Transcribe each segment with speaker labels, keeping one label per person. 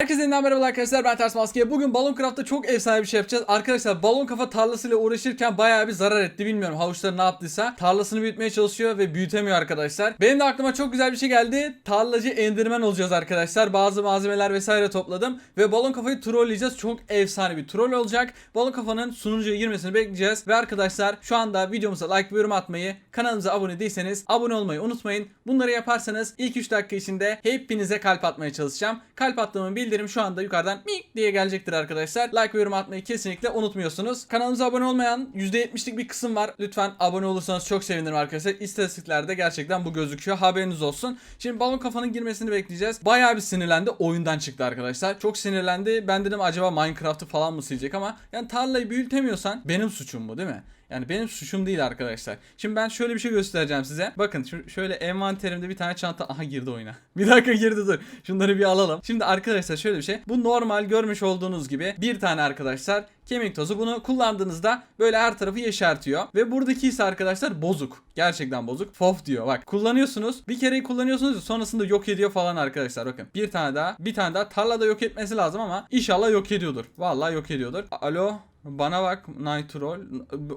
Speaker 1: Herkese yeniden merhaba arkadaşlar ben Ters Maske. Bugün Balon Craft'ta çok efsane bir şey yapacağız. Arkadaşlar balon kafa tarlasıyla uğraşırken bayağı bir zarar etti bilmiyorum havuçları ne yaptıysa. Tarlasını büyütmeye çalışıyor ve büyütemiyor arkadaşlar. Benim de aklıma çok güzel bir şey geldi. Tarlacı endirmen olacağız arkadaşlar. Bazı malzemeler vesaire topladım. Ve balon kafayı trolleyeceğiz. Çok efsane bir troll olacak. Balon kafanın sunucuya girmesini bekleyeceğiz. Ve arkadaşlar şu anda videomuza like ve yorum atmayı, kanalımıza abone değilseniz abone olmayı unutmayın. Bunları yaparsanız ilk 3 dakika içinde hepinize kalp atmaya çalışacağım. Kalp attığımın bildirim şu anda yukarıdan mik diye gelecektir arkadaşlar. Like ve yorum atmayı kesinlikle unutmuyorsunuz. Kanalımıza abone olmayan %70'lik bir kısım var. Lütfen abone olursanız çok sevinirim arkadaşlar. İstatistiklerde gerçekten bu gözüküyor. Haberiniz olsun. Şimdi balon kafanın girmesini bekleyeceğiz. Bayağı bir sinirlendi. Oyundan çıktı arkadaşlar. Çok sinirlendi. Ben dedim acaba Minecraft'ı falan mı silecek ama yani tarlayı büyütemiyorsan benim suçum bu değil mi? Yani benim suçum değil arkadaşlar. Şimdi ben şöyle bir şey göstereceğim size. Bakın şöyle envanterimde bir tane çanta. Aha girdi oyuna. Bir dakika girdi dur. Şunları bir alalım. Şimdi arkadaşlar şöyle bir şey. Bu normal görmüş olduğunuz gibi bir tane arkadaşlar kemik tozu. Bunu kullandığınızda böyle her tarafı yeşertiyor. Ve buradaki ise arkadaşlar bozuk. Gerçekten bozuk. Fof diyor. Bak kullanıyorsunuz. Bir kereyi kullanıyorsunuz sonrasında yok ediyor falan arkadaşlar. Bakın bir tane daha. Bir tane daha tarlada yok etmesi lazım ama inşallah yok ediyordur. Vallahi yok ediyordur. Alo. Bana bak Nitrol.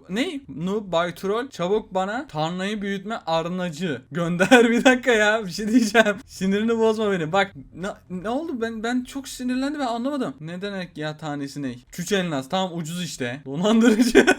Speaker 1: Ne? Noob Baytrol. Çabuk bana tarlayı büyütme arnacı. Gönder bir dakika ya. Bir şey diyeceğim. Sinirini bozma beni. Bak ne, ne oldu? Ben ben çok sinirlendim ben anlamadım. Ne demek ya tanesi ne? Küç elmas. Tamam ucuz işte. Dolandırıcı.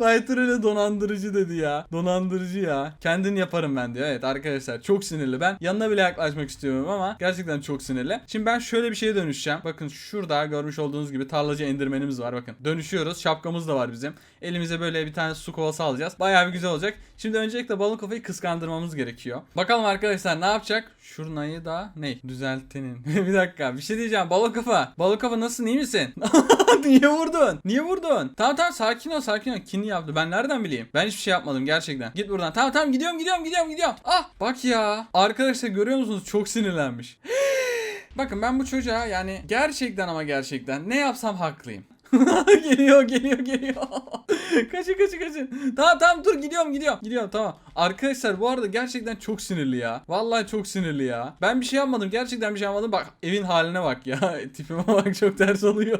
Speaker 1: Baytrol'e donandırıcı dedi ya. Donandırıcı ya. Kendin yaparım ben diyor. Evet arkadaşlar çok sinirli. Ben yanına bile yaklaşmak istiyorum ama gerçekten çok sinirli. Şimdi ben şöyle bir şeye dönüşeceğim. Bakın şurada görmüş olduğunuz gibi tarlacı endirmenimiz var. Bakın dönüşüyoruz. Şapkamız da var bizim. Elimize böyle bir tane su kovası alacağız. Bayağı bir güzel olacak. Şimdi öncelikle balon kafayı kıskandırmamız gerekiyor. Bakalım arkadaşlar ne yapacak? Şurnayı da ne? Düzeltenin. bir dakika bir şey diyeceğim. Balon kafa. Balon kafa nasılsın iyi misin? Niye vurdun? Niye vurdun? Tamam tamam sakin ol sakin ol. Kim yaptı? Ben nereden bileyim? Ben hiçbir şey yapmadım gerçekten. Git buradan. Tamam tamam gidiyorum gidiyorum gidiyorum gidiyorum. Ah bak ya. Arkadaşlar görüyor musunuz? Çok sinirlenmiş. Bakın ben bu çocuğa yani gerçekten ama gerçekten ne yapsam haklıyım. geliyor geliyor geliyor. kaçın kaçın kaçın. Tamam tamam dur gidiyorum gidiyorum. Gidiyorum tamam. Arkadaşlar bu arada gerçekten çok sinirli ya. Vallahi çok sinirli ya. Ben bir şey yapmadım. Gerçekten bir şey yapmadım. Bak evin haline bak ya. Tipime bak çok ters oluyor.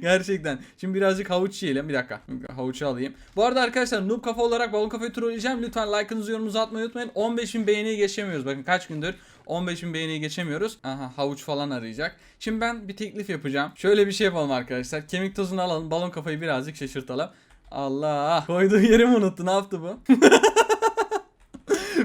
Speaker 1: gerçekten. Şimdi birazcık havuç yiyelim. Bir dakika. Havucu alayım. Bu arada arkadaşlar noob kafa olarak balon kafayı trolleyeceğim. Lütfen like'ınızı yorumunuzu atmayı unutmayın. 15.000 beğeniyi geçemiyoruz. Bakın kaç gündür 15.000 beğeniyi geçemiyoruz. Aha havuç falan arayacak. Şimdi ben bir teklif yapacağım. Şöyle bir şey yapalım arkadaşlar. Kemik tozunu alalım. Balon kafayı birazcık şaşırtalım. Allah. Koyduğu yeri mi unuttu? Ne yaptı bu?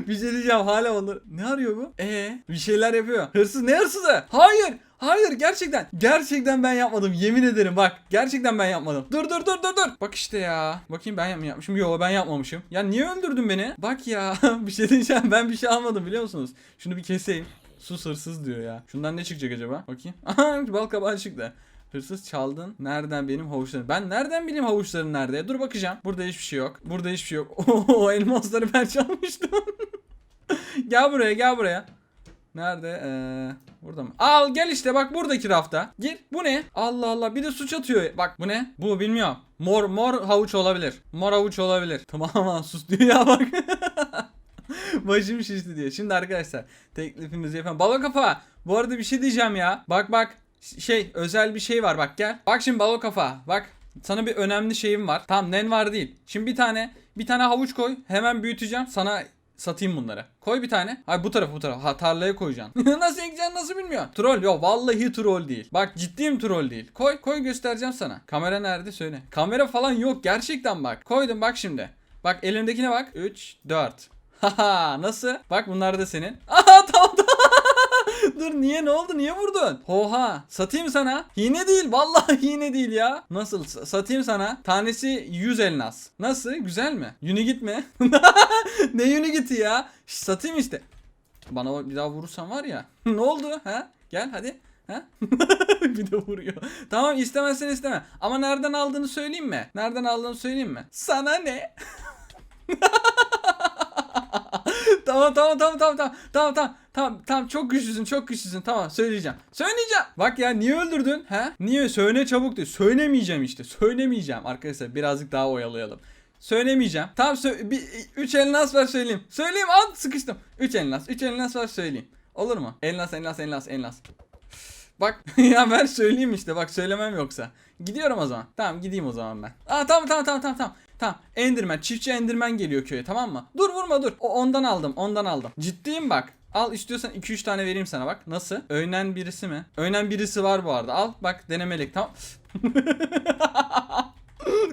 Speaker 1: bir şey diyeceğim hala onu. Ne arıyor bu? Ee, bir şeyler yapıyor. Hırsız ne hırsızı? Hayır. Hayır gerçekten. Gerçekten ben yapmadım. Yemin ederim bak. Gerçekten ben yapmadım. Dur dur dur dur dur. Bak işte ya. Bakayım ben mi yapmışım? Yok ben yapmamışım. Ya niye öldürdün beni? Bak ya. bir şey diyeceğim. Ben bir şey almadım biliyor musunuz? Şunu bir keseyim. Sus hırsız diyor ya. Şundan ne çıkacak acaba? Bakayım. Aha bal kabağı çıktı. Hırsız çaldın. Nereden benim havuçlarım? Ben nereden bileyim havuçlarım nerede? Dur bakacağım. Burada hiçbir şey yok. Burada hiçbir şey yok. Oo elmasları ben çalmıştım. gel buraya gel buraya. Nerede? Ee, burada mı? Al gel işte bak buradaki rafta. Gir. Bu ne? Allah Allah bir de suç atıyor. Bak bu ne? Bu bilmiyorum. Mor mor havuç olabilir. Mor havuç olabilir. Tamam sus diyor ya bak. Başım şişti diye. Şimdi arkadaşlar teklifimizi yapalım. Balon kafa. Bu arada bir şey diyeceğim ya. Bak bak. Şey özel bir şey var bak gel. Bak şimdi balon kafa. Bak sana bir önemli şeyim var. Tamam nen var değil. Şimdi bir tane bir tane havuç koy. Hemen büyüteceğim. Sana satayım bunları. Koy bir tane. Hayır bu taraf bu taraf. Ha tarlaya koyacaksın. nasıl ekeceksin nasıl bilmiyorum. Troll yok vallahi troll değil. Bak ciddiyim troll değil. Koy koy göstereceğim sana. Kamera nerede söyle. Kamera falan yok gerçekten bak. Koydum bak şimdi. Bak elimdekine bak. 3 4. Haha nasıl? Bak bunlar da senin. Aha tamam. Dur niye ne oldu niye vurdun? Oha satayım sana. Hine değil vallahi hine değil ya. Nasıl satayım sana? Tanesi 100 elnas. Nasıl güzel mi? Yünü gitme. ne yünü gitti ya? Şş, satayım işte. Bana bir daha vurursan var ya. ne oldu ha? Gel hadi. Ha? bir de vuruyor. Tamam istemezsen isteme. Ama nereden aldığını söyleyeyim mi? Nereden aldığını söyleyeyim mi? Sana ne? Tamam tamam tamam tamam tamam tamam tamam tamam tamam çok güçlüsün çok güçlüsün tamam söyleyeceğim söyleyeceğim bak ya niye öldürdün he niye söyle çabuk diyor söylemeyeceğim işte söylemeyeceğim arkadaşlar birazcık daha oyalayalım Söylemeyeceğim. Tamam sö- bir 3 elnas var söyleyeyim. Söyleyeyim al sıkıştım. 3 elnas. 3 elnas var söyleyeyim. Olur mu? Elnas elnas elnas elnas. Bak ya ver söyleyeyim işte bak söylemem yoksa. Gidiyorum o zaman. Tamam gideyim o zaman ben. Aa tamam tamam tamam tamam tamam. Tamam Enderman çiftçi Enderman geliyor köye tamam mı? Dur vurma dur. O ondan aldım ondan aldım. Ciddiyim bak. Al istiyorsan 2-3 tane vereyim sana bak. Nasıl? Öğnen birisi mi? Öğnen birisi var bu arada. Al bak denemelik tamam.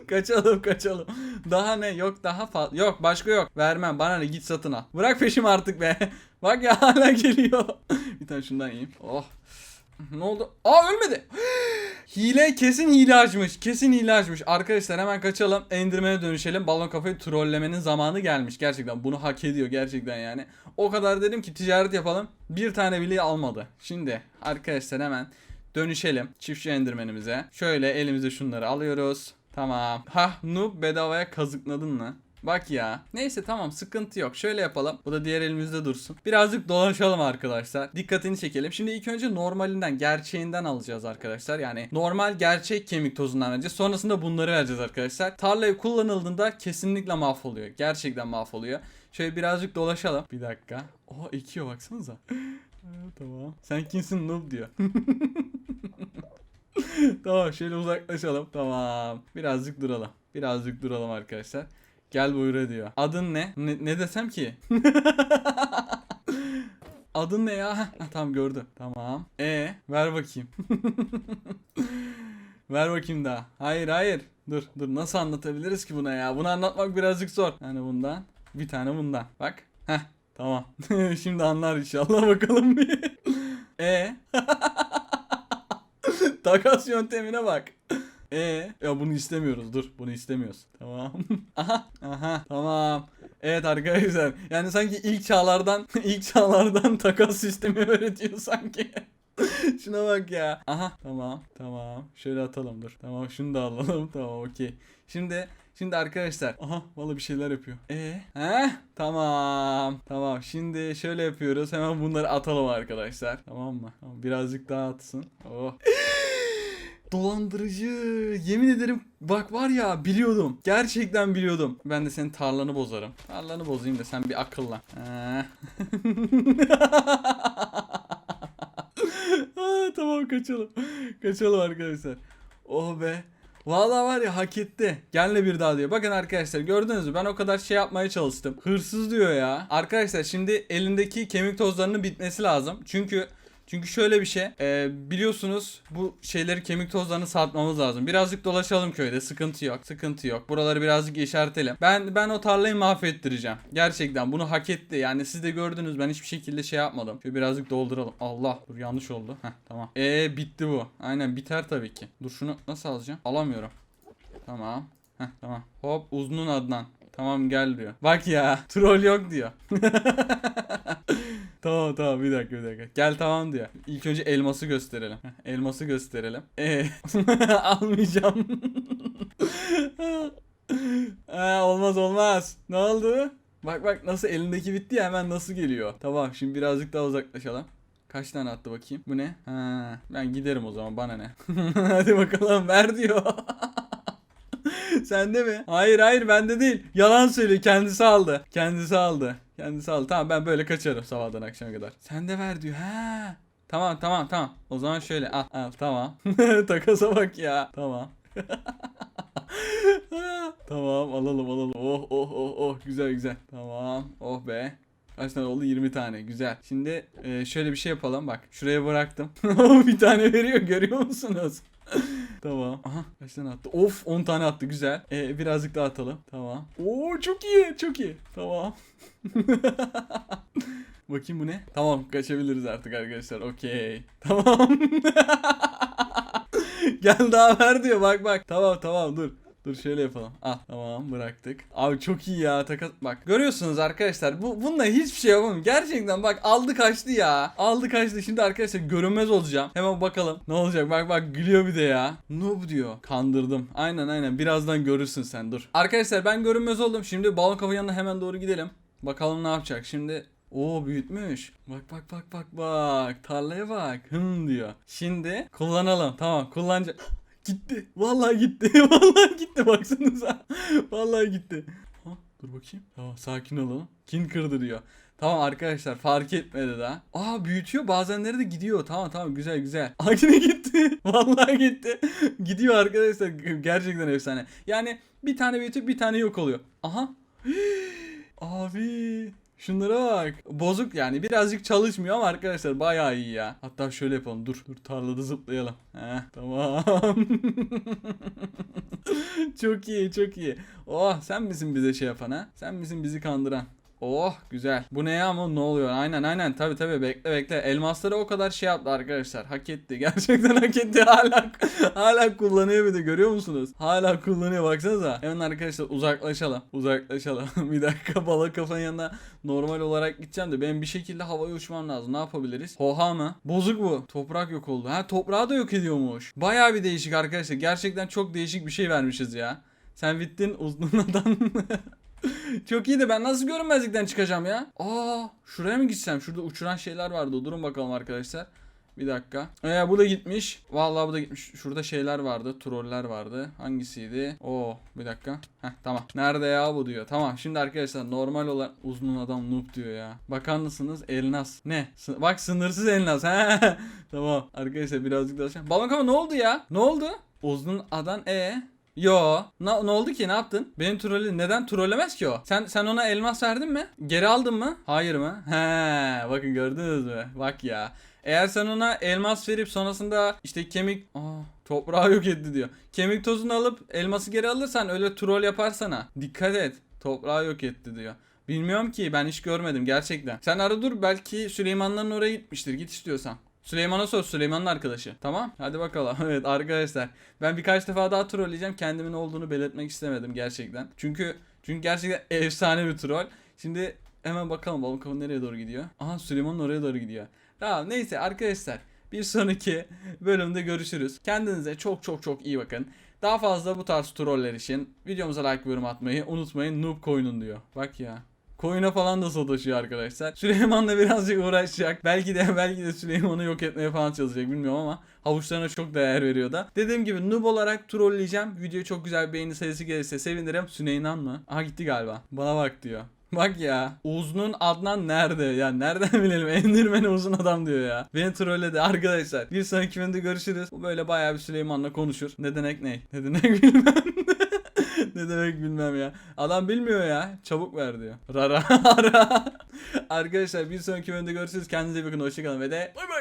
Speaker 1: kaçalım kaçalım. Daha ne yok daha fazla. Yok başka yok. Vermem bana ne git satın al. Bırak peşimi artık be. bak ya hala geliyor. bir tane şundan yiyeyim. Oh. Ne oldu? Aa ölmedi. hile kesin hile açmış. Kesin hile açmış. Arkadaşlar hemen kaçalım. Endirmene dönüşelim. Balon kafayı trollemenin zamanı gelmiş. Gerçekten bunu hak ediyor gerçekten yani. O kadar dedim ki ticaret yapalım. Bir tane bile almadı. Şimdi arkadaşlar hemen dönüşelim çiftçi endirmenimize. Şöyle elimize şunları alıyoruz. Tamam. Ha noob bedavaya kazıkladın mı? Bak ya. Neyse tamam sıkıntı yok. Şöyle yapalım. Bu da diğer elimizde dursun. Birazcık dolaşalım arkadaşlar. Dikkatini çekelim. Şimdi ilk önce normalinden, gerçeğinden alacağız arkadaşlar. Yani normal gerçek kemik tozundan vereceğiz. Sonrasında bunları vereceğiz arkadaşlar. Tarlayı kullanıldığında kesinlikle mahvoluyor. Gerçekten mahvoluyor. Şöyle birazcık dolaşalım. Bir dakika. Oha ekiyor baksanıza. tamam. Sen kimsin noob diyor. tamam şöyle uzaklaşalım. Tamam. Birazcık duralım. Birazcık duralım arkadaşlar. Gel buyur diyor. Adın ne? Ne, ne desem ki? Adın ne ya? Heh, tamam gördüm. Tamam. E ver bakayım. ver bakayım daha. Hayır hayır. Dur dur nasıl anlatabiliriz ki buna ya? Bunu anlatmak birazcık zor. Yani bundan. Bir tane bundan. Bak. Heh tamam. Şimdi anlar inşallah bakalım bir. E Takas yöntemine bak. E ya bunu istemiyoruz. Dur bunu istemiyoruz. Tamam. aha aha tamam. Evet arkadaşlar. Yani sanki ilk çağlardan ilk çağlardan takas sistemi öğretiyor sanki. Şuna bak ya. Aha tamam tamam. Şöyle atalım dur. Tamam şunu da alalım. Tamam okey. Şimdi Şimdi arkadaşlar aha vallahi bir şeyler yapıyor. E he tamam. Tamam. Şimdi şöyle yapıyoruz. Hemen bunları atalım arkadaşlar. Tamam mı? Birazcık daha atsın. Oh. Dolandırıcı. Yemin ederim bak var ya biliyordum. Gerçekten biliyordum. Ben de senin tarlanı bozarım. Tarlanı bozayım da sen bir akıllan. Ee. Aa, tamam kaçalım. Kaçalım arkadaşlar. Oh be. Vallahi var ya hak etti. Gelle bir daha diyor. Bakın arkadaşlar gördünüz mü? Ben o kadar şey yapmaya çalıştım. Hırsız diyor ya. Arkadaşlar şimdi elindeki kemik tozlarının bitmesi lazım. Çünkü çünkü şöyle bir şey. e, biliyorsunuz bu şeyleri kemik tozlarını satmamız lazım. Birazcık dolaşalım köyde. Sıkıntı yok. Sıkıntı yok. Buraları birazcık işaretelim. Ben ben o tarlayı mahvettireceğim. Gerçekten bunu hak etti. Yani siz de gördünüz ben hiçbir şekilde şey yapmadım. Şöyle birazcık dolduralım. Allah dur yanlış oldu. Heh tamam. E bitti bu. Aynen biter tabii ki. Dur şunu nasıl alacağım? Alamıyorum. Tamam. Heh tamam. Hop uzunun Adnan. Tamam gel diyor. Bak ya troll yok diyor. tamam tamam bir dakika bir dakika. Gel tamam diyor. İlk önce elması gösterelim. Elması gösterelim. Ee, almayacağım. Aa, olmaz olmaz. Ne oldu? Bak bak nasıl elindeki bitti ya hemen nasıl geliyor. Tamam şimdi birazcık daha uzaklaşalım. Kaç tane attı bakayım? Bu ne? Ha, ben giderim o zaman bana ne. Hadi bakalım ver diyor. Sende mi? Hayır hayır bende değil. Yalan söylüyor kendisi aldı. Kendisi aldı. Kendisi aldı. Tamam ben böyle kaçarım sabahdan akşama kadar. Sen de ver diyor. Ha. Tamam tamam tamam. O zaman şöyle al al tamam. Takasa bak ya. Tamam. tamam alalım alalım. Oh oh oh oh güzel güzel. Tamam. Oh be. Kaç tane oldu? 20 tane. Güzel. Şimdi e, şöyle bir şey yapalım. Bak şuraya bıraktım. bir tane veriyor görüyor musunuz? Tamam. Aha kaç tane attı? Of 10 tane attı. Güzel. E, birazcık daha atalım. Tamam. Oo çok iyi. Çok iyi. Tamam. Bakayım bu ne? Tamam kaçabiliriz artık arkadaşlar. Okey. Tamam. Gel daha ver diyor. Bak bak. Tamam tamam dur. Dur şöyle yapalım. Ah tamam bıraktık. Abi çok iyi ya takas. Bak görüyorsunuz arkadaşlar. Bu bununla hiçbir şey yapamam. Gerçekten bak aldı kaçtı ya. Aldı kaçtı. Şimdi arkadaşlar görünmez olacağım. Hemen bakalım. Ne olacak? Bak bak gülüyor bir de ya. Noob diyor. Kandırdım. Aynen aynen. Birazdan görürsün sen dur. Arkadaşlar ben görünmez oldum. Şimdi balon kafa yanına hemen doğru gidelim. Bakalım ne yapacak. Şimdi Oo büyütmüş. Bak bak bak bak bak. Tarlaya bak. Hım diyor. Şimdi kullanalım. Tamam kullanacak. Gitti. Vallahi gitti. Vallahi gitti baksanıza. Vallahi gitti. Ha, dur bakayım. Tamam sakin olalım. Kin kırdı diyor. Tamam arkadaşlar fark etmedi daha. Aa büyütüyor bazenleri de gidiyor. Tamam tamam güzel güzel. Aa yine gitti. Vallahi gitti. gidiyor arkadaşlar. Gerçekten efsane. Yani bir tane büyütüp bir tane yok oluyor. Aha. Abi. Şunlara bak. Bozuk yani. Birazcık çalışmıyor ama arkadaşlar bayağı iyi ya. Hatta şöyle yapalım. Dur. Dur tarlada zıplayalım. Heh, tamam. çok iyi çok iyi. Oh sen misin bize şey yapan ha? Sen misin bizi kandıran? Oh güzel. Bu ne ya ama ne oluyor? Aynen aynen tabi tabi bekle bekle. Elmasları o kadar şey yaptı arkadaşlar. Hak etti. Gerçekten hak etti. Hala hala kullanıyor bir de görüyor musunuz? Hala kullanıyor baksanıza. Hemen arkadaşlar uzaklaşalım. Uzaklaşalım. bir dakika balık kafanın yanına normal olarak gideceğim de benim bir şekilde havaya uçmam lazım. Ne yapabiliriz? Hoha mı? Bozuk bu. Toprak yok oldu. Ha toprağı da yok ediyormuş. Baya bir değişik arkadaşlar. Gerçekten çok değişik bir şey vermişiz ya. Sen bittin uzunladan. Çok iyi de ben nasıl görünmezlikten çıkacağım ya? Aa, şuraya mı gitsem? Şurada uçuran şeyler vardı. Durun bakalım arkadaşlar. Bir dakika. Ee, bu da gitmiş. Vallahi bu da gitmiş. Şurada şeyler vardı. Troller vardı. Hangisiydi? Oo, bir dakika. Heh, tamam. Nerede ya bu diyor. Tamam. Şimdi arkadaşlar normal olan uzun adam noob diyor ya. Bakar mısınız? Elnas. Ne? Sı- bak sınırsız elnas. Tamam. Arkadaşlar birazcık daha şey. Balon kafa ne oldu ya? Ne oldu? Uzun adam e Yo. Na, ne oldu ki? Ne yaptın? Benim trolü neden trollemez ki o? Sen sen ona elmas verdin mi? Geri aldın mı? Hayır mı? He, bakın gördünüz mü? Bak ya. Eğer sen ona elmas verip sonrasında işte kemik Aa, toprağı yok etti diyor. Kemik tozunu alıp elması geri alırsan öyle troll yaparsana. Dikkat et. Toprağı yok etti diyor. Bilmiyorum ki ben hiç görmedim gerçekten. Sen ara dur belki Süleymanların oraya gitmiştir. Git istiyorsan. Süleyman'a sor Süleyman'ın arkadaşı. Tamam hadi bakalım. Evet arkadaşlar ben birkaç defa daha trolleyeceğim. Kendimin olduğunu belirtmek istemedim gerçekten. Çünkü çünkü gerçekten efsane bir troll. Şimdi hemen bakalım balon kafa nereye doğru gidiyor. Aha Süleyman'ın oraya doğru gidiyor. Tamam neyse arkadaşlar bir sonraki bölümde görüşürüz. Kendinize çok çok çok iyi bakın. Daha fazla bu tarz troller için videomuza like ve yorum atmayı unutmayın. Noob koyunun diyor. Bak ya. Koyuna falan da sataşıyor arkadaşlar. Süleyman'la birazcık uğraşacak. Belki de belki de Süleyman'ı yok etmeye falan çalışacak bilmiyorum ama havuçlarına çok değer veriyor da. Dediğim gibi noob olarak trolleyeceğim. Videoya çok güzel beğeni sayısı gelirse sevinirim. Süleyman mı? Aha gitti galiba. Bana bak diyor. Bak ya. Uzun'un Adnan nerede? Ya nereden bilelim? Endirmeni uzun adam diyor ya. Beni trolledi arkadaşlar. Bir sonraki bölümde görüşürüz. Bu böyle bayağı bir Süleyman'la konuşur. Ne demek ne? Ne demek bilmem. ne demek bilmem ya. Adam bilmiyor ya. Çabuk ver diyor. Rara ara. Arkadaşlar bir sonraki bölümde görüşürüz. Kendinize iyi bakın. Hoşçakalın ve de bay bay.